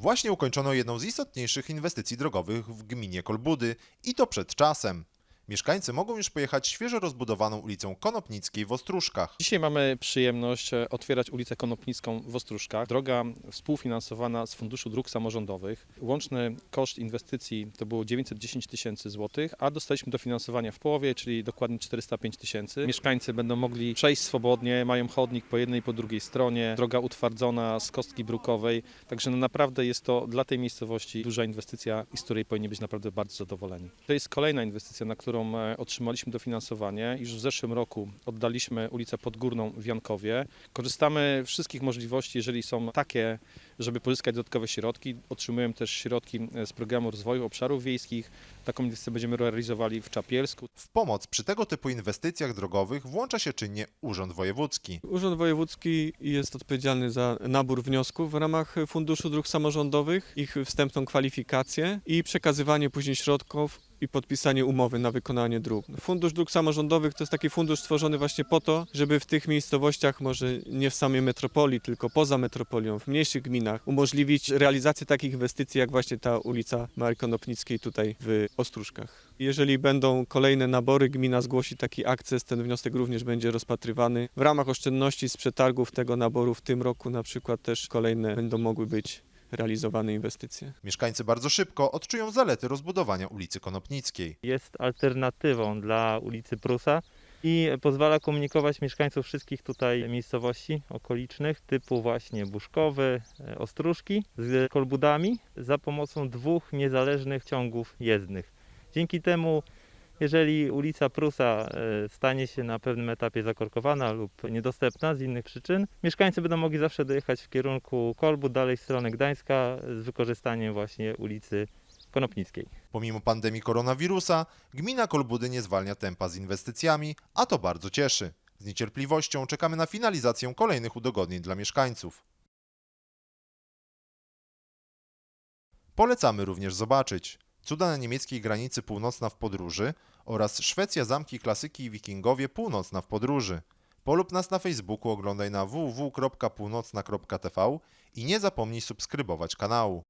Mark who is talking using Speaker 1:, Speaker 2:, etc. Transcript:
Speaker 1: Właśnie ukończono jedną z istotniejszych inwestycji drogowych w gminie Kolbudy i to przed czasem. Mieszkańcy mogą już pojechać świeżo rozbudowaną ulicą Konopnickiej w Ostróżkach.
Speaker 2: Dzisiaj mamy przyjemność e, otwierać ulicę Konopnicką w Ostróżkach. Droga współfinansowana z Funduszu Dróg Samorządowych. Łączny koszt inwestycji to było 910 tysięcy złotych, a dostaliśmy dofinansowania w połowie, czyli dokładnie 405 tysięcy. Mieszkańcy będą mogli przejść swobodnie, mają chodnik po jednej i po drugiej stronie, droga utwardzona z kostki brukowej, także no naprawdę jest to dla tej miejscowości duża inwestycja i z której powinni być naprawdę bardzo zadowoleni. To jest kolejna inwestycja, na którą e, otrzymaliśmy dofinansowanie. Już w zeszłym roku oddaliśmy ulicę Podgórną w Jankowie. Korzystamy z wszystkich możliwości, jeżeli są takie, żeby pozyskać dodatkowe środki. Otrzymujemy też środki e, z programu rozwoju obszarów wiejskich. Taką inwestycję będziemy realizowali w Czapielsku.
Speaker 1: W pomoc przy tego typu inwestycjach drogowych włącza się czynnie Urząd Wojewódzki.
Speaker 3: Urząd Wojewódzki jest odpowiedzialny za nabór wniosków w ramach Funduszu Dróg Samorządowych, ich wstępną kwalifikację i przekazywanie później środków i podpisanie umowy na wykonanie dróg. Fundusz Dróg Samorządowych to jest taki fundusz stworzony właśnie po to, żeby w tych miejscowościach, może nie w samej metropolii, tylko poza metropolią, w mniejszych gminach, umożliwić realizację takich inwestycji, jak właśnie ta ulica Marii Konopnickiej tutaj w Ostróżkach. Jeżeli będą kolejne nabory, gmina zgłosi taki akces, ten wniosek również będzie rozpatrywany. W ramach oszczędności z przetargów tego naboru w tym roku na przykład też kolejne będą mogły być realizowane inwestycje.
Speaker 1: Mieszkańcy bardzo szybko odczują zalety rozbudowania ulicy Konopnickiej.
Speaker 4: jest alternatywą dla ulicy Prusa i pozwala komunikować mieszkańców wszystkich tutaj miejscowości okolicznych, typu właśnie Buszkowy, e, Ostróżki z Kolbudami za pomocą dwóch niezależnych ciągów jezdnych. Dzięki temu, jeżeli ulica Prusa e, stanie się na pewnym etapie zakorkowana lub niedostępna z innych przyczyn, mieszkańcy będą mogli zawsze dojechać w kierunku Kolbud, dalej w stronę Gdańska z wykorzystaniem właśnie ulicy Konopnickiej.
Speaker 1: Pomimo pandemii koronawirusa, gmina Kolbudy nie zwalnia tempa z inwestycjami, a to bardzo cieszy. Z niecierpliwością czekamy na finalizację kolejnych udogodnień dla mieszkańców. Polecamy również zobaczyć cuda na niemieckiej granicy północna w podróży oraz Szwecja, zamki klasyki i wikingowie północna w podróży. Polub nas na Facebooku, oglądaj na www.północna.tv i nie zapomnij subskrybować kanału.